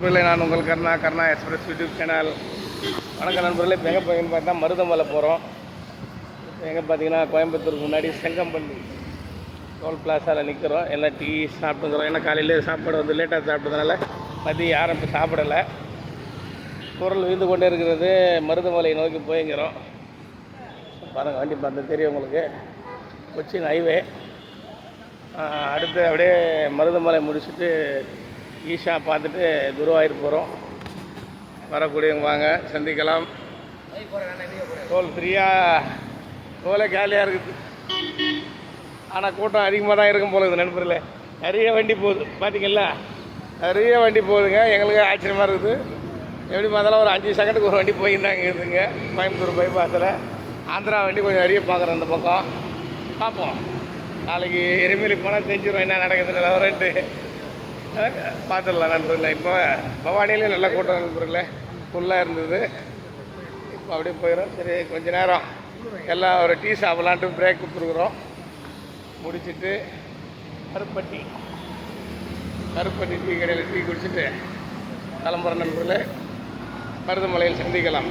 நண்பர்களே நான் உங்கள் Karna Karna express YouTube channel வணக்கம் நண்பர்களே இப்போ எங்கே போய்ன்னு பார்த்தா மருதமலை போகிறோம் எங்கே பார்த்தீங்கன்னா கோயம்புத்தூருக்கு முன்னாடி செங்கம்பள்ளி டோல் பிளாஸாவில் நிற்கிறோம் எல்லாம் டீ சாப்பிட்டுக்கிறோம் ஏன்னா காலையிலேயே சாப்பாடு வந்து லேட்டாக சாப்பிட்டதுனால மதியம் யாரும் இப்போ சாப்பிடலை. குரல் விழுந்து கொண்டே இருக்கிறது மருதமலை நோக்கி போய்ங்கிறோம். பாருங்கள் வண்டி பார்த்தா தெரியும் உங்களுக்கு. கொச்சின் ஹைவே அடுத்து அப்படியே மருதமலை முடிச்சுட்டு ஈஷா பார்த்துட்டு குருவாயூர் போகிறோம் வரக்கூடியவங்க வாங்க சந்திக்கலாம். டோல் ஃப்ரீயாக டோலே காலியாக இருக்குது. ஆனால் கூட்டம் அதிகமாக தான் இருக்கும் போல இது நண்பர்களே. நிறைய வண்டி போகுது. பார்த்தீங்களா நிறைய வண்டி போகுதுங்க. எங்களுக்கு ஆச்சரியமாக இருக்குது. எப்படி பார்த்தாலும் ஒரு அஞ்சு செகண்டுக்கு ஒரு வண்டி போயிருந்தாங்க இருக்குதுங்க கோயம்புத்தூர் பைபாஸில் ஆந்திரா வண்டி கொஞ்சம் நிறைய பார்க்குறோம் இந்த பக்கம். பார்ப்போம். நாளைக்கு எருமையிலுக்கு போனால் தெரிஞ்சிடும் என்ன நடக்குது நிலவரன்ட்டு பார்த்துடலாம் நண்பர்களே. இப்போ பவானியிலே நல்ல கூட்டம் நண்பர்களே. ஃபுல்லாக இருந்தது. இப்போ அப்படியே போயிடும். சரி கொஞ்ச நேரம். எல்லாம் ஒரு டீ சாப்பிட்லான்ட்டு பிரேக் கொடுத்துருக்குறோம். முடிச்சிட்டு கருப்பட்டி. கருப்பட்டி டீ கடையில் டீ குடிச்சிட்டு கிளம்புற நண்பர்களே. மருதமலையில் சந்திக்கலாம்.